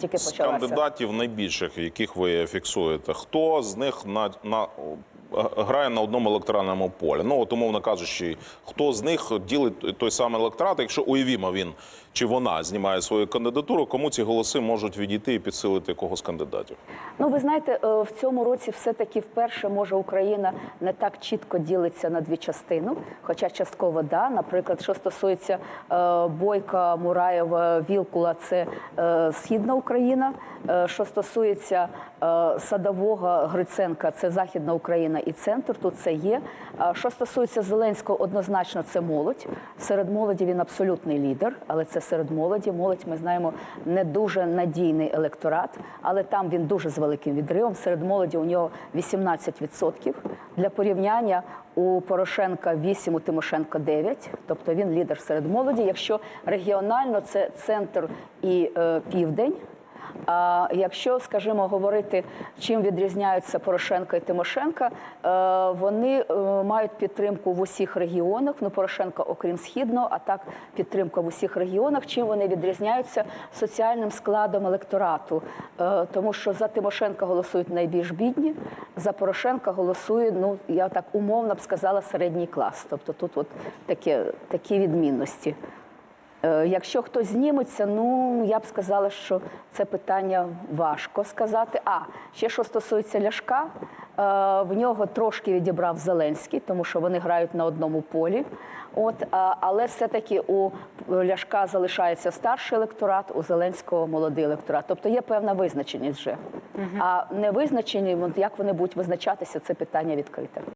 тільки З кандидатів найбільших, яких ви фіксуєте, хто з них на, на грає на одному електоральному полі? Ну от умовно кажучи, хто з них ділить той самий електорат, якщо уявімо він чи вона знімає свою кандидатуру, кому ці голоси можуть відійти і підсилити кого з кандидатів? Ну, ви знаєте, е, в цьому році все-таки вперше може Україна не так чітко ділиться на дві частини, хоча частково да. Наприклад, що стосується е, Бойка, Мураєва, Вілкула, це е, східна Україна. Що стосується Садового, Гриценка, це Західна Україна і центр. Тут це є. Що стосується Зеленського, однозначно це молодь. Серед молоді він абсолютний лідер, але це серед молоді. Молодь, ми знаємо, не дуже надійний електорат, але там він дуже з великим відривом. Серед молоді у нього 18%. Для порівняння у Порошенка 8, у Тимошенка 9, тобто він лідер серед молоді. Якщо регіонально це центр і е, південь. А якщо, скажімо, говорити, чим відрізняються Порошенко і Тимошенка, е, вони е, мають підтримку в усіх регіонах. Ну, Порошенко, окрім східного, а так підтримка в усіх регіонах. Чим вони відрізняються соціальним складом електорату? Е, Тому що за Тимошенка голосують найбільш бідні, за Порошенка голосує, ну я так умовно б сказала, середній клас. Тобто тут от таке, такі відмінності. Е, Якщо хтось зніметься, ну я б сказала, що це питання важко сказати. А ще що стосується Ляшка, е, в нього трошки відібрав Зеленський, тому що вони грають на одному полі. От, але все-таки у Ляшка залишається старший електорат, у Зеленського молодий електорат. Тобто є певна визначеність вже. А невизначені, як вони будуть визначатися, це питання відкрите.